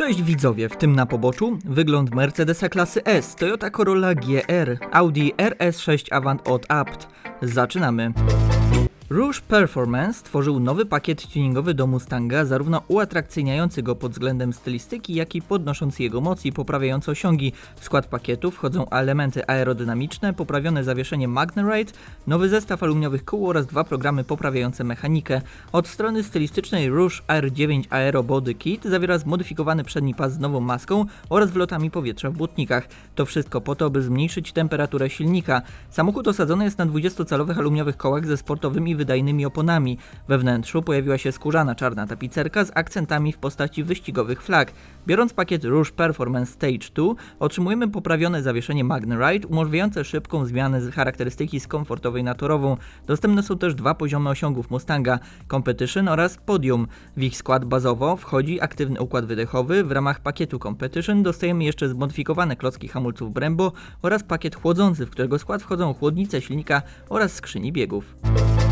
Cześć widzowie, w tym na poboczu wygląd Mercedesa klasy S, Toyota Corolla GR, Audi RS6 Avant od Apt. Zaczynamy. Rouge Performance stworzył nowy pakiet tuningowy do Mustanga, zarówno uatrakcyjniający go pod względem stylistyki, jak i podnoszący jego moc i poprawiający osiągi. W skład pakietu wchodzą elementy aerodynamiczne, poprawione zawieszenie Magnerite, nowy zestaw aluminiowych kół oraz dwa programy poprawiające mechanikę. Od strony stylistycznej Rouge R9 Aero Body Kit zawiera zmodyfikowany przedni pas z nową maską oraz wlotami powietrza w błotnikach. To wszystko po to, by zmniejszyć temperaturę silnika. Samochód osadzony jest na 20-calowych aluminiowych kołach ze sportowymi wydajnymi oponami. We wnętrzu pojawiła się skórzana czarna tapicerka z akcentami w postaci wyścigowych flag. Biorąc pakiet Rouge Performance Stage 2, otrzymujemy poprawione zawieszenie Magnerite, umożliwiające szybką zmianę z charakterystyki z komfortowej na torową. Dostępne są też dwa poziomy osiągów Mustanga, Competition oraz Podium. W ich skład bazowo wchodzi aktywny układ wydechowy, w ramach pakietu Competition dostajemy jeszcze zmodyfikowane klocki hamulców Brembo oraz pakiet chłodzący, w którego skład wchodzą chłodnice silnika oraz skrzyni biegów.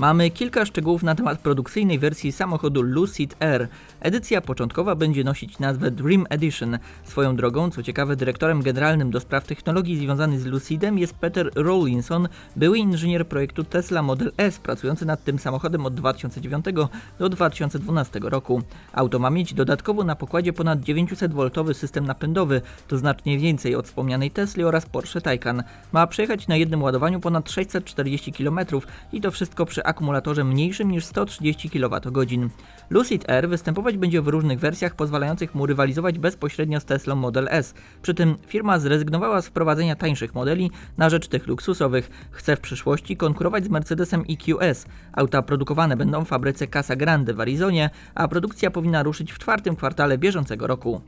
Mamy kilka szczegółów na temat produkcyjnej wersji samochodu Lucid Air. Edycja początkowa będzie nosić nazwę Dream Edition. Swoją drogą, co ciekawe, dyrektorem generalnym do spraw technologii związany z Lucidem jest Peter Rawlinson, były inżynier projektu Tesla Model S, pracujący nad tym samochodem od 2009 do 2012 roku. Auto ma mieć dodatkowo na pokładzie ponad 900V system napędowy, to znacznie więcej od wspomnianej Tesli oraz Porsche Taycan. Ma przejechać na jednym ładowaniu ponad 640 km i to wszystko przy akumulatorze mniejszym niż 130 kWh. Lucid Air występować będzie w różnych wersjach pozwalających mu rywalizować bezpośrednio z Teslą Model S. Przy tym firma zrezygnowała z wprowadzenia tańszych modeli na rzecz tych luksusowych. Chce w przyszłości konkurować z Mercedesem EQS. Auta produkowane będą w fabryce Casa Grande w Arizonie, a produkcja powinna ruszyć w czwartym kwartale bieżącego roku.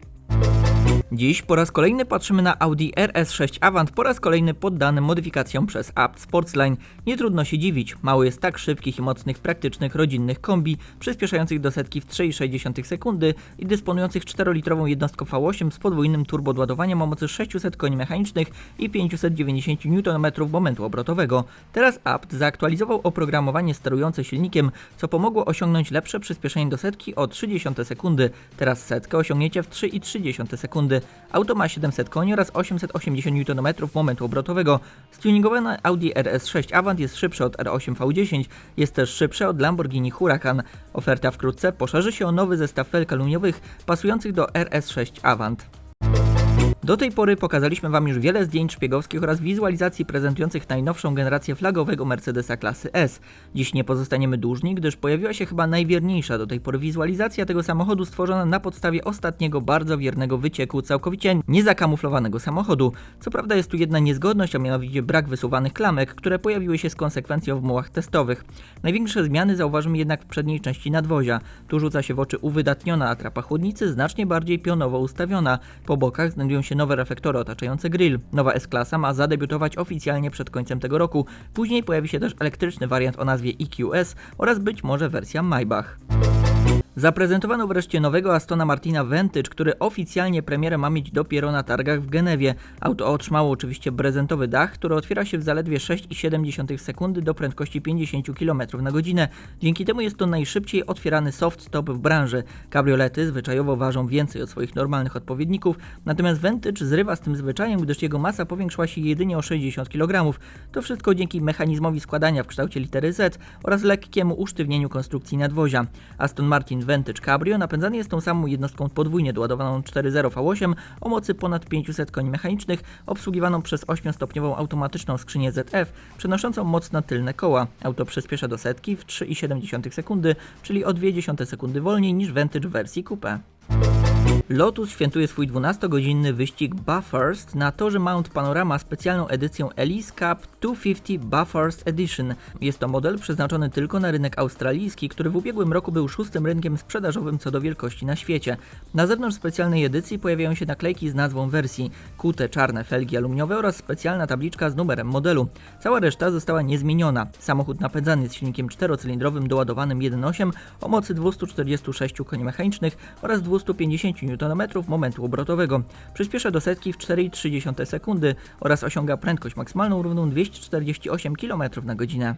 Dziś po raz kolejny patrzymy na Audi RS6 Avant, po raz kolejny poddany modyfikacjom przez Apt Sportsline. Nie trudno się dziwić, mało jest tak szybkich i mocnych, praktycznych, rodzinnych kombi, przyspieszających do setki w 3,6 sekundy i dysponujących 4-litrową jednostką V8 z podwójnym turbodładowaniem o mocy 600 koni mechanicznych i 590 Nm momentu obrotowego. Teraz Apt zaaktualizował oprogramowanie sterujące silnikiem, co pomogło osiągnąć lepsze przyspieszenie do setki o 0,3 sekundy. Teraz setkę osiągniecie w 3,3 sekundy. Auto ma 700 koni oraz 880 Nm momentu obrotowego. Stuningowane Audi RS6 Avant jest szybsze od R8 V10, jest też szybsze od Lamborghini Huracan. Oferta wkrótce poszerzy się o nowy zestaw felg aluminiowych pasujących do RS6 Avant. Do tej pory pokazaliśmy Wam już wiele zdjęć szpiegowskich oraz wizualizacji prezentujących najnowszą generację flagowego Mercedesa klasy S. Dziś nie pozostaniemy dłużni, gdyż pojawiła się chyba najwierniejsza do tej pory wizualizacja tego samochodu stworzona na podstawie ostatniego bardzo wiernego wycieku całkowicie niezakamuflowanego samochodu. Co prawda jest tu jedna niezgodność, a mianowicie brak wysuwanych klamek, które pojawiły się z konsekwencją w mułach testowych. Największe zmiany zauważymy jednak w przedniej części nadwozia. Tu rzuca się w oczy uwydatniona atrapa chłodnicy, znacznie bardziej pionowo ustawiona. Po bokach znajdują się nowe reflektory otaczające grill. Nowa S-klasa ma zadebiutować oficjalnie przed końcem tego roku. Później pojawi się też elektryczny wariant o nazwie EQS oraz być może wersja Maybach. Zaprezentowano wreszcie nowego Astona Martina Vantage, który oficjalnie premierę ma mieć dopiero na targach w Genewie. Auto otrzymało oczywiście prezentowy dach, który otwiera się w zaledwie 6,7 sekundy do prędkości 50 km na godzinę. Dzięki temu jest to najszybciej otwierany soft top w branży. Kabriolety zwyczajowo ważą więcej od swoich normalnych odpowiedników, natomiast Vantage zrywa z tym zwyczajem, gdyż jego masa powiększyła się jedynie o 60 kg. To wszystko dzięki mechanizmowi składania w kształcie litery Z oraz lekkiemu usztywnieniu konstrukcji nadwozia. Aston Martin Vantage Cabrio napędzany jest tą samą jednostką podwójnie doładowaną 4.0 V8 o mocy ponad 500 koni mechanicznych, obsługiwaną przez 8-stopniową automatyczną skrzynię ZF, przenoszącą moc na tylne koła. Auto przyspiesza do setki w 3,7 sekundy, czyli o 0,2 sekundy wolniej niż Vantage w wersji coupe. Lotus świętuje swój 12-godzinny wyścig Bathurst na torze Mount Panorama specjalną edycją Elise Cup 250 Bathurst Edition. Jest to model przeznaczony tylko na rynek australijski, który w ubiegłym roku był szóstym rynkiem sprzedażowym co do wielkości na świecie. Na zewnątrz specjalnej edycji pojawiają się naklejki z nazwą wersji, kute czarne felgi aluminiowe oraz specjalna tabliczka z numerem modelu. Cała reszta została niezmieniona. Samochód napędzany jest silnikiem czterocylindrowym doładowanym 1.8 o mocy 246 koni mechanicznych oraz 250 Nm momentu obrotowego. Przyspiesza do setki w 4,3 sekundy oraz osiąga prędkość maksymalną równą 248 km na godzinę.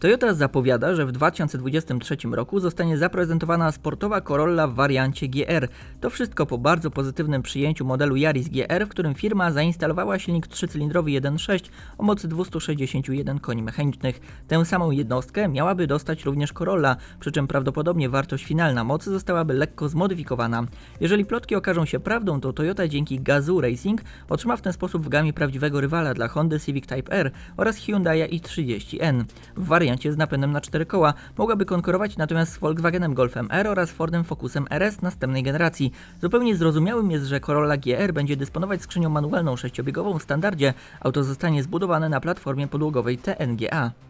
Toyota zapowiada, że w 2023 roku zostanie zaprezentowana sportowa Corolla w wariancie GR. To wszystko po bardzo pozytywnym przyjęciu modelu Yaris GR, w którym firma zainstalowała silnik trzycylindrowy 1.6 o mocy 261 koni mechanicznych. Tę samą jednostkę miałaby dostać również Corolla, przy czym prawdopodobnie wartość finalna mocy zostałaby lekko zmodyfikowana. Jeżeli plotki okażą się prawdą, to Toyota dzięki Gazoo Racing otrzyma w ten sposób w gamie prawdziwego rywala dla Hondy Civic Type R oraz Hyundai i30N. W wariancie z napędem na cztery koła mogłaby konkurować natomiast z Volkswagenem Golfem R oraz Fordem Focusem RS następnej generacji. Zupełnie zrozumiałym jest, że Corolla GR będzie dysponować skrzynią manualną sześciobiegową w standardzie. Auto zostanie zbudowane na platformie podłogowej TNGA.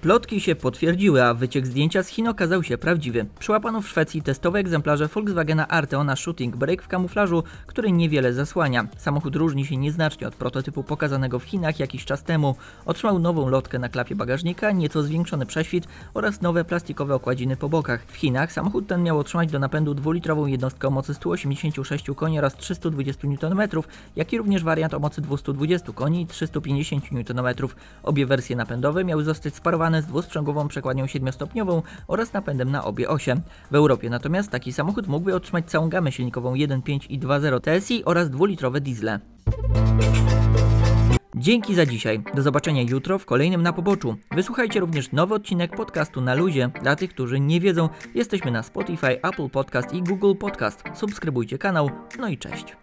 Plotki się potwierdziły, a wyciek zdjęcia z Chin okazał się prawdziwy. Przyłapano w Szwecji testowe egzemplarze Volkswagena Arteona Shooting Brake w kamuflażu, który niewiele zasłania. Samochód różni się nieznacznie od prototypu pokazanego w Chinach jakiś czas temu. Otrzymał nową lotkę na klapie bagażnika, nieco zwiększony prześwit oraz nowe plastikowe okładziny po bokach. W Chinach samochód ten miał otrzymać do napędu dwulitrową jednostkę o mocy 186 koni oraz 320 Nm, jak i również wariant o mocy 220 koni i 350 Nm. Obie wersje napędowe miały zostać sparowane z dwusprzęgłową przekładnią 7-stopniową oraz napędem na obie osie. W Europie natomiast taki samochód mógłby otrzymać całą gamę silnikową 1.5 i 2.0 TSI oraz dwulitrowe diesle. Dzięki za dzisiaj. Do zobaczenia jutro w kolejnym na poboczu. Wysłuchajcie również nowy odcinek podcastu na luzie. Dla tych, którzy nie wiedzą, jesteśmy na Spotify, Apple Podcast i Google Podcast. Subskrybujcie kanał. No i cześć.